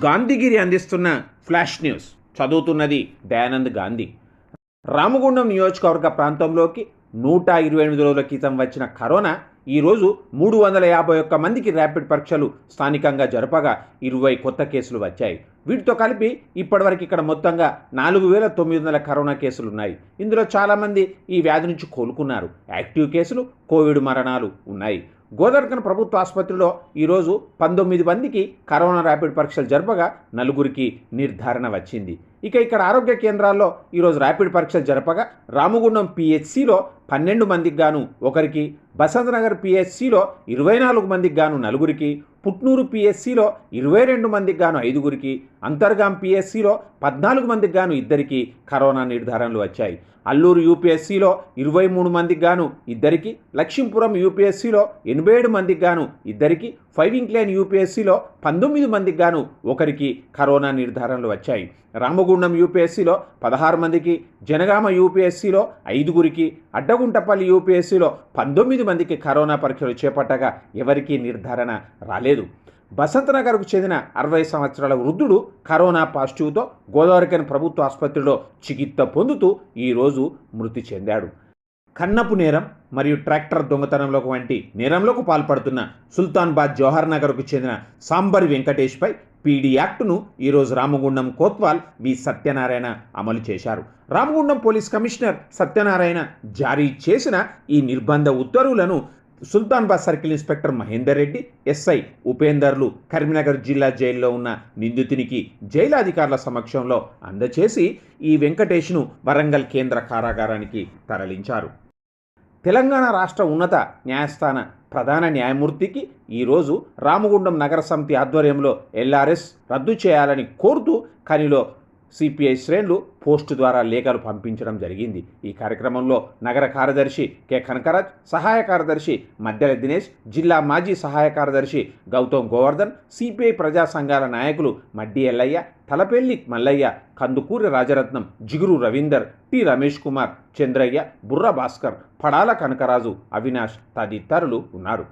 గాంధీగిరి అందిస్తున్న flash news. చదువుతున్నది దయానంద్ గాంధీ. రామగుండం నియోజకవర్గ ప్రాంతంలోకి నూట ఇరవై ఎనిమిది రోజుల క్రితం వచ్చిన కరోనా ఈరోజు మూడు వందల యాభై ఒక్క మందికి ర్యాపిడ్ పరీక్షలు స్థానికంగా జరపగా ఇరవై కొత్త కేసులు వచ్చాయి. వీటితో కలిపి ఇప్పటివరకు ఇక్కడ మొత్తంగా నాలుగు వేల తొమ్మిది వందల కరోనా కేసులు ఉన్నాయి. ఇందులో చాలామంది ఈ వ్యాధి నుంచి కోలుకున్నారు. యాక్టివ్ కేసులు కోవిడ్ మరణాలు ఉన్నాయి. గోదర్గన్ ప్రభుత్వ ఆసుపత్రిలో ఈరోజు పంతొమ్మిది మందికి కరోనా ర్యాపిడ్ పరీక్షలు జరపగా నలుగురికి నిర్ధారణ వచ్చింది. ఇక ఇక్కడ ఆరోగ్య కేంద్రాల్లో ఈరోజు ర్యాపిడ్ పరీక్షలు జరపగా రామగుండం పిహెచ్సిలో పన్నెండు మందికి గాను ఒకరికి బసంతనగర్ పిహెచ్సిలో ఇరవై నాలుగు మందికి గాను నలుగురికి పుట్నూరు పిఎస్సిలో ఇరవై రెండు మందికి గాను ఐదుగురికి అంతర్గాం పిఎస్సిలో పద్నాలుగు మందికి గాను ఇద్దరికి కరోనా నిర్ధారణలు వచ్చాయి. అల్లూరు యూపీఎస్సీలో ఇరవై మూడు మందికి గాను ఇద్దరికి లక్ష్మీపురం యూపీఎస్సీలో ఎనభై ఏడు మందికి గాను ఇద్దరికి ఫైవ్ ఇంక్లైన్ యూపీఎస్సీలో పంతొమ్మిది మందికి గాను ఒకరికి కరోనా నిర్ధారణలు వచ్చాయి. రామగుండం యూపీఎస్సీలో పదహారు మందికి జనగామ యూపీఎస్సీలో ఐదుగురికి అడ్డగుంటపల్లి యూపీఎస్సీలో పంతొమ్మిది మందికి కరోనా పరీక్షలు చేపట్టగా ఎవరికీ నిర్ధారణ రాలేదు. బసంతనగర్కు చెందిన అరవై సంవత్సరాల వృద్ధుడు కరోనా పాజిటివ్తో గోదావరికని ప్రభుత్వ ఆసుపత్రిలో చికిత్స పొందుతూ ఈరోజు మృతి చెందాడు. కన్నపు నేరం మరియు ట్రాక్టర్ దొంగతనంలోకి వంటి నేరంలోకి పాల్పడుతున్న సుల్తాన్బాద్ జవహర్ నగర్కు చెందిన సాంబర్ వెంకటేష్పై పీడీ యాక్టును ఈరోజు రామగుండం కోత్వాల్ వి సత్యనారాయణ అమలు చేశారు. రామగుండం పోలీస్ కమిషనర్ సత్యనారాయణ జారీ చేసిన ఈ నిర్బంధ ఉత్తర్వులను Sultanabad circle inspector Mahender Reddy SI ఉపేందర్లు Karimnagar జిల్లా జైల్లో ఉన్న నిందితునికి జైలాధికారుల సమక్షంలో అందచేసి ఈ వెంకటేష్ను వరంగల్ కేంద్ర కారాగారానికి తరలించారు. తెలంగాణ రాష్ట్ర ఉన్నత న్యాయస్థాన ప్రధాన న్యాయమూర్తికి ఈరోజు రామగుండం నగర సమితి ఆధ్వర్యంలో ఎల్ఆర్ఎస్ రద్దు చేయాలని కోరుతూ కనిలో సిపిఐ శ్రేణులు పోస్టు ద్వారా లేఖలు పంపించడం జరిగింది. ఈ కార్యక్రమంలో నగర కార్యదర్శి కె. కనకరాజ్ సహాయ కార్యదర్శి మద్దెల దినేష్ జిల్లా మాజీ సహాయ కార్యదర్శి గౌతమ్ గోవర్ధన్ సిపిఐ ప్రజా సంఘాల నాయకులు మడ్డి ఎల్లయ్య తలపెల్లి మల్లయ్య కందుకూరి రాజరత్నం జిగురు రవీందర్ టి రమేష్ కుమార్ చంద్రయ్య బుర్ర భాస్కర్ పడాల కనకరాజు అవినాష్ తదితరులు ఉన్నారు.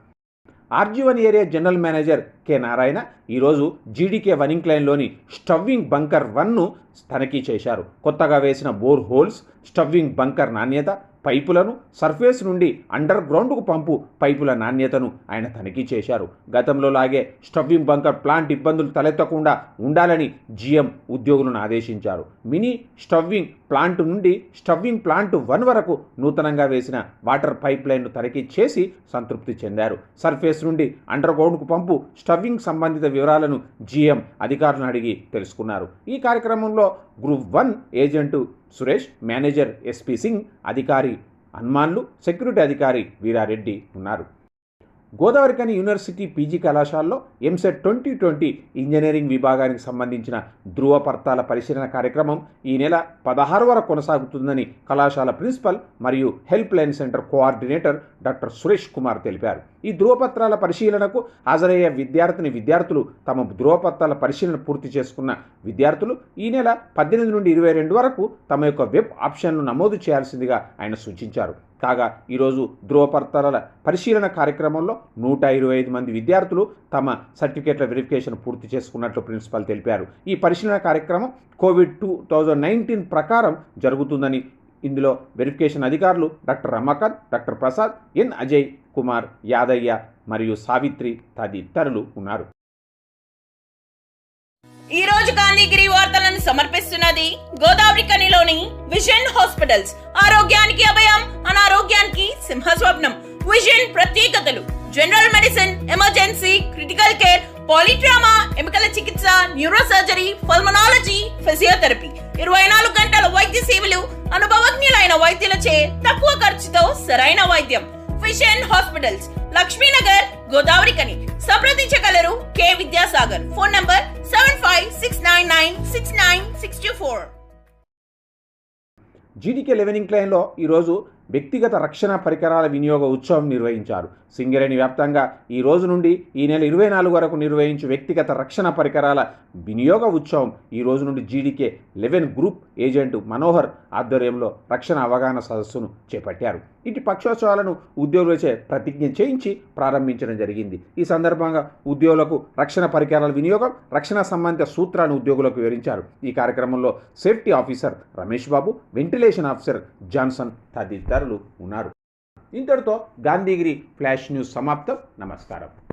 RG one area general manager K Narayana ఈరోజు జీడీకే వనింగ్ లైన్లోని స్టవ్వింగ్ బంకర్ వన్ను తనిఖీ చేశారు. కొత్తగా వేసిన బోర్ హోల్స్ స్టవ్వింగ్ బంకర్ నాణ్యత పైపులను సర్ఫేస్ నుండి అండర్ గ్రౌండ్కు పంపు పైపుల నాణ్యతను ఆయన తనిఖీ చేశారు. గతంలో లాగే స్టవ్వింగ్ బంకర్ ప్లాంట్ ఇబ్బందులు తలెత్తకుండా ఉండాలని జీఎం ఉద్యోగులను ఆదేశించారు. మినీ స్టవ్వింగ్ ప్లాంట్ నుండి స్టవ్వింగ్ ప్లాంట్ వన్ వరకు నూతనంగా వేసిన వాటర్ పైప్ లైన్ను తనిఖీ చేసి సంతృప్తి చెందారు. సర్ఫేస్ నుండి అండర్ గ్రౌండ్కు పంపు స్టవ్వింగ్ సంబంధిత వివరాలను జీఎం అధికారులను అడిగి తెలుసుకున్నారు. ఈ కార్యక్రమంలో group one agent Suresh manager SP Singh అధికారి హనుమాన్లు సెక్యూరిటీ అధికారి వీరారెడ్డి ఉన్నారు. గోదావరికని యూనివర్సిటీ పీజీ కళాశాలలో ఎంసెట్ ట్వంటీ ట్వంటీ ఇంజనీరింగ్ విభాగానికి సంబంధించిన ధృవపర్తాల పరిశీలన కార్యక్రమం ఈ నెల పదహారు వరకు కొనసాగుతుందని కళాశాల ప్రిన్సిపల్ మరియు help line centre coordinator doctor Suresh Kumar తెలిపారు. ఈ ధృవపత్రాల పరిశీలనకు హాజరయ్యే విద్యార్థిని విద్యార్థులు తమ ధృవపత్రాల పరిశీలన పూర్తి చేసుకున్న విద్యార్థులు ఈ నెల పద్దెనిమిది నుండి ఇరవై రెండు వరకు తమ యొక్క వెబ్ ఆప్షన్లు నమోదు చేయాల్సిందిగా ఆయన సూచించారు. కాగా ఈరోజు ధృవపత్రాల పరిశీలన కార్యక్రమంలో నూట ఇరవై ఐదు మంది విద్యార్థులు తమ సర్టిఫికేట్ల వెరిఫికేషన్ పూర్తి చేసుకున్నట్లు ప్రిన్సిపల్ తెలిపారు. ఈ పరిశీలన కార్యక్రమం కోవిడ్ టూ థౌజండ్ నైన్టీన్ ప్రకారం జరుగుతుందని ఇందులో వెరిఫికేషన్ అధికారులు doctor Ramakanth doctor Prasad N Ajay Kumar Yadaiah మరియు సావిత్రి తదితరులు ఉన్నారు. ఈ రోజు గాంధీగిరి వార్తలను సమర్పిస్తున్నది గోదావరి కనిలోని విజన్ హాస్పిటల్స్. ఆరోగ్యానికి అభయం అనారోగ్యానికి సింహస్వప్నం. విజన్ ప్రత్యేకతలు. General medicine emergency critical care polytrauma ఎముకల చికిత్స న్యూరో సర్జరీ పల్మనాలజీ ఫిజియోథెరపీ. ఇరవై నాలుగు గంటల వైద్య సేవలు అనుభవజ్ఞులైన వైద్యులచే తక్కువ ఖర్చుతో సరైన వైద్యం. Vision hospitals. లక్ష్మీనగర్ గోదావరి కని సంప్రదించగలరు K Vidyasagar. Phone number seven five six nine nine six nine six two four. GDK leavening క్లైన్లో ఈరోజు వ్యక్తిగత రక్షణ పరికరాల వినియోగ ఉత్సవం నిర్వహించారు. సింగరేణి వ్యాప్తంగా ఈ రోజు నుండి ఈ నెల ఇరవై నాలుగు వరకు నిర్వహించు వ్యక్తిగత రక్షణ పరికరాల వినియోగ ఉత్సవం ఈ రోజు నుండి GDK eleven group agent Manohar ఆధ్వర్యంలో రక్షణ అవగాహన సదస్సును చేపట్టారు. ఇటు పక్షోత్సవాలను ఉద్యోగులచే ప్రతిజ్ఞ చేయించి ప్రారంభించడం జరిగింది. ఈ సందర్భంగా ఉద్యోగులకు రక్షణ పరికరాల వినియోగం రక్షణ సంబంధిత సూత్రాలను ఉద్యోగులకు వివరించారు. ఈ కార్యక్రమంలో safety officer Ramesh Babu ventilation officer Johnson తదితరులు ఉన్నారు. ఇంతటితో గాంధీగిరి ఫ్లాష్ న్యూస్ సమాప్తం. నమస్కారం.